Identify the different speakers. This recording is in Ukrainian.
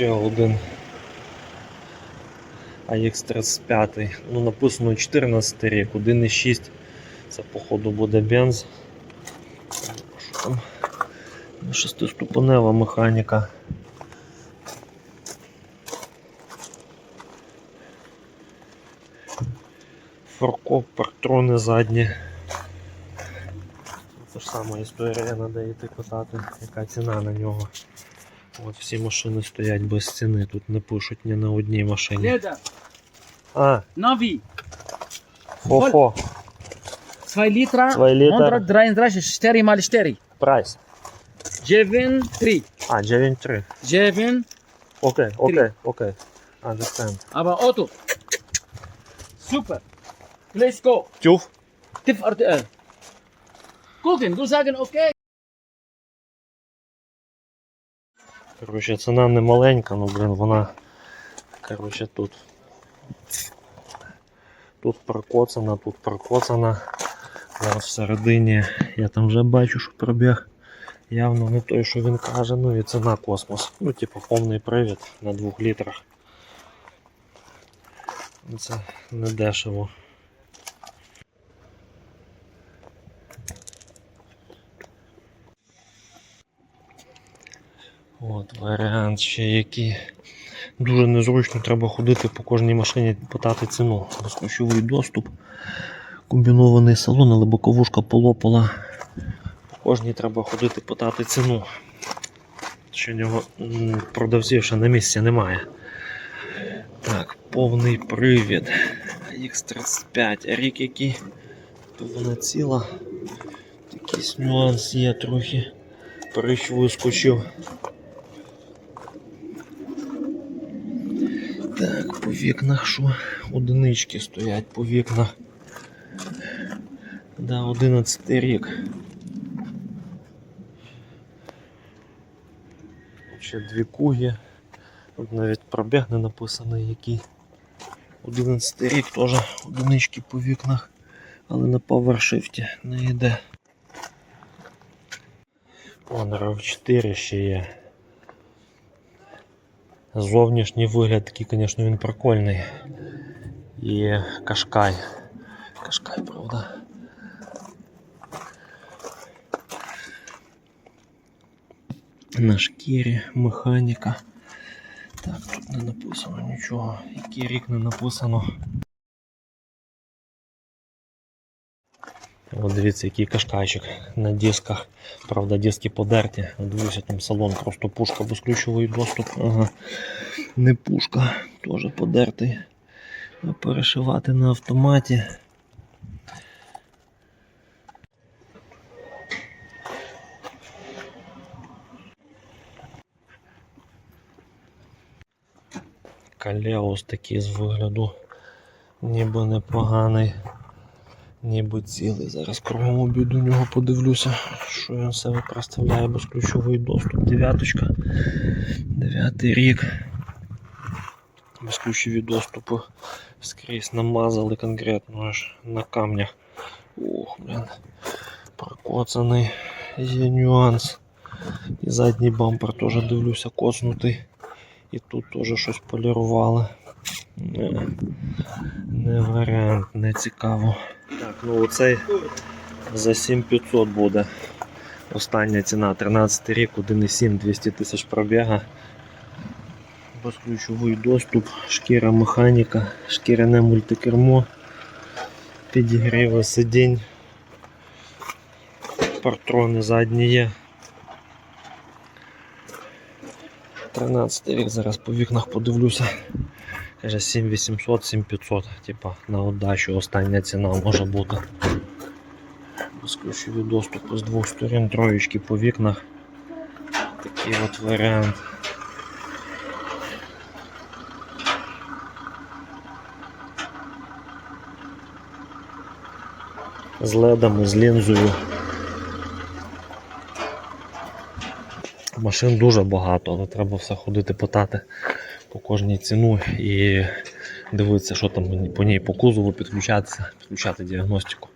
Speaker 1: один. AX35. Ну, написано 14 рік, 1,6. Це походу буде бенз. Що там? Шестиступенева механіка. Форкоп, партрони задні. Це ж сама історія, треба йти катати, яка ціна на нього. От всі машини стоять без ціни, тут не пишуть ні на одній машині.
Speaker 2: Leder,
Speaker 1: А,
Speaker 2: Navi,
Speaker 1: хо-хо,
Speaker 2: 2 Liter,
Speaker 1: 2 Liter.
Speaker 2: 133 sterry mal sterry.
Speaker 1: прайс.
Speaker 2: Jevin 3.
Speaker 1: А, 9.3.
Speaker 2: Jevin,
Speaker 1: Окей, окей, окей. Understand.
Speaker 2: aber Auto. Super. Let's go.
Speaker 1: Тюф.
Speaker 2: Tiff RTL. Gucken, du sagen okay.
Speaker 1: Коротше, ціна не маленька, ну блин, вона. Коротше, тут. Тут прокоцана, тут прокоцана. Зараз всередині я там вже бачу, що пробіг. Явно не той, що він каже, ну і ціна космос. Ну, типу, повний привід на 2 літрах. Це не дешево. От варіант ще який. Дуже незручно треба ходити по кожній машині питати ціну. Безключовий доступ, комбінований салон, але боковушка полопала. По кожній треба ходити питати ціну. Що нього продавців ще на місці немає. Так, повний привід. X35, рік який. То вона ціла. Якийсь нюанс є трохи. Прищ вискочив. По вікнах що? Одинички стоять по вікнах. Да, 11 рік. Ще дві куги. Тут навіть пробіг не написаний який. 11 рік теж одинички по вікнах, але на PowerShift не йде. Вон RAV4 ще є. Зовнішній вигляд такий, звісно, він прикольний. І кашкай. Кашкай, правда. На шкірі, механіка. Так, тут не написано нічого. Який рік не написано. От дивіться, який кашкайчик на дисках. Правда, диски подерті. Дивіться, там салон просто пушка безключовий доступ. Ага. Не пушка, теж подертий. Перешивати на автоматі. Калеус такий з вигляду. Ніби непоганий. Ніби цілий. Зараз кругом обіду нього подивлюся, що він себе представляє безключовий доступ. Дев'яточка. Дев'ятий рік. Безключові доступи скрізь намазали конкретно аж на камнях. Ух, блін. Прокоцаний. Є нюанс. І задній бампер теж дивлюся коцнутий. І тут теж щось полірували. Не, не варіант, не цікаво. Ну оцей за 7500 буде. Остання ціна 13 рік, 1,7, 200 тисяч пробіга. Безключовий доступ, шкіра механіка, шкіряне мультикермо, підігріви сидінь, партрони задні є. 13 рік, зараз по вікнах подивлюся. Каже 7800, 7500, типа на отдачу остання ціна може бути. Безключові доступи з двох сторін, троєчки по вікнах. Такий от варіант. З ледами, з лінзою. Машин дуже багато, але треба все ходити питати по кожній ціну і дивитися, що там по ній по кузову підключатися, підключати діагностику.